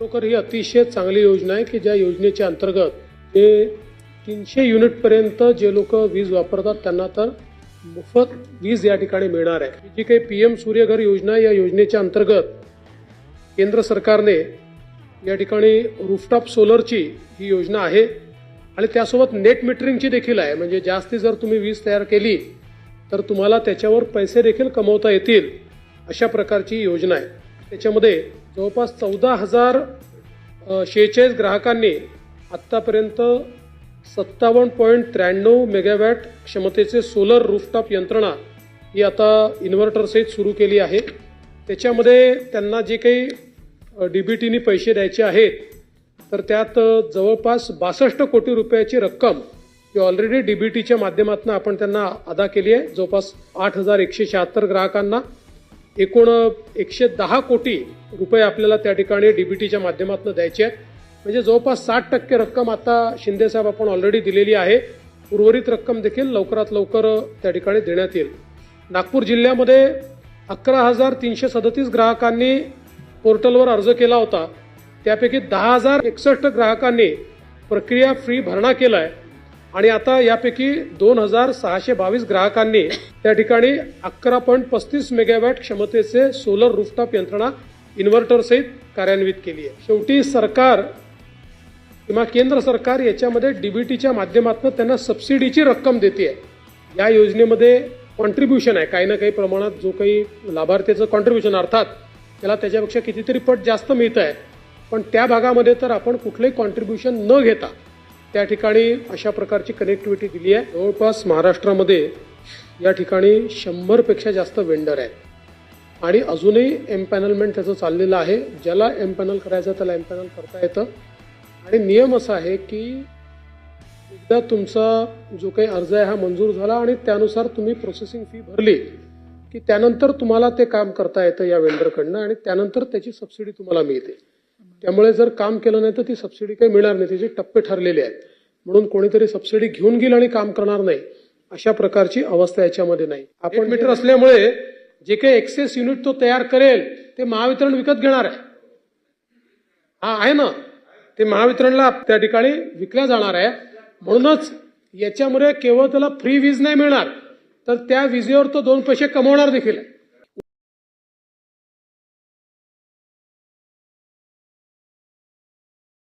खरोखर ही अतिशय चांगली योजना आहे की ज्या योजनेच्या अंतर्गत ते तीनशे युनिटपर्यंत जे लोक वीज वापरतात त्यांना तर मोफत वीज या ठिकाणी मिळणार आहे. जी काही पी एम सूर्यघर योजना या योजनेच्या अंतर्गत केंद्र सरकारने या ठिकाणी रूफटॉप सोलरची ही योजना आहे आणि त्यासोबत नेट मीटरिंगची देखील आहे. म्हणजे जास्ती जर तुम्ही वीज तयार केली तर तुम्हाला त्याच्यावर पैसे देखील कमवता येतील अशा प्रकारची योजना आहे. त्याच्यामध्ये जवळपास चौदा हजार शेहेचाळीस ग्राहकांनी आत्तापर्यंत सत्तावन्न पॉईंट त्र्याण्णव मेगावॅट क्षमतेचे सोलर रूफटॉप यंत्रणा ही आता इन्व्हर्टरसहित सुरू केली आहे. त्याच्यामध्ये त्यांना जे काही डी बी टीनी पैसे द्यायचे आहेत तर त्यात जवळपास बासष्ट कोटी रुपयाची रक्कम ही ऑलरेडी डी बी टीच्या माध्यमातून आपण त्यांना अदा केली आहे. जवळपास आठ हजार एकशे शहात्तर ग्राहकांना एकूण एकशे दहा कोटी रुपये आपल्याला त्या ठिकाणी डीबीटीच्या माध्यमातून द्यायचे आहेत. म्हणजे जवळपास साठ टक्के रक्कम आता शिंदेसाहेब आपण ऑलरेडी दिलेली आहे. उर्वरित रक्कम देखील लवकरात लवकर त्या ठिकाणी देण्यात येईल. नागपूर जिल्ह्यामध्ये अकरा हजार तीनशे सदतीस ग्राहकांनी पोर्टलवर अर्ज केला होता. त्यापैकी दहा हजार एकसष्ट ग्राहकांनी प्रक्रिया फ्री भरणा केला आहे आणि आता यापैकी दोन हजार सहाशे बावीस ग्राहकांनी त्या ठिकाणी अकरा पॉईंट पस्तीस मेगावॅट क्षमतेचे सोलर रूफटॉप यंत्रणा इन्व्हर्टर सहित कार्यान्वित केली आहे. शेवटी सरकार किंवा केंद्र सरकार याच्यामध्ये डीबीटीच्या माध्यमातून त्यांना सबसिडीची रक्कम देते आहे. या योजनेमध्ये कॉन्ट्रीब्युशन आहे. काही ना काही प्रमाणात जो काही लाभार्थ्याचं कॉन्ट्रीब्युशन अर्थात त्याला त्याच्यापेक्षा कितीतरी पट जास्त मिळतं आहे पण त्या भागामध्ये तर आपण कुठलंही कॉन्ट्रीब्युशन न घेता त्या ठिकाणी अशा प्रकारची कनेक्टिव्हिटी दिली आहे. जवळपास महाराष्ट्रामध्ये या ठिकाणी शंभरपेक्षा जास्त वेंडर आहेत. आणि अजूनही एम्पॅनलमेंट त्याचं चाललेलं आहे. ज्याला एम्पॅनल करायचं त्याला एम्पॅनल करता येतं. आणि नियम असा आहे की एकदा तुमचा जो काही अर्ज आहे हा मंजूर झाला आणि त्यानुसार तुम्ही प्रोसेसिंग फी भरली की त्यानंतर तुम्हाला ते काम करता येतं या वेंडरकडनं आणि त्यानंतर त्याची सबसिडी तुम्हाला मिळते. त्यामुळे जर काम केलं नाही तर ती सबसिडी काही मिळणार नाही. त्याचे टप्पे ठरलेले आहेत. म्हणून कोणीतरी सबसिडी घेऊन घेईल आणि काम करणार नाही. अशा प्रकारची अवस्था याच्यामध्ये नाही. आपण मीटर असल्यामुळे जे काही एक्सेस युनिट तो तयार करेल ते महावितरण विकत घेणार आहे. हा आहे ना? ते महावितरणला त्या ठिकाणी विकल्या जाणार आहे. म्हणूनच याच्यामुळे केवळ त्याला फ्री वीज नाही मिळणार. तर त्या विजेवर तो दोन पैसे कमवणार देखील. आहे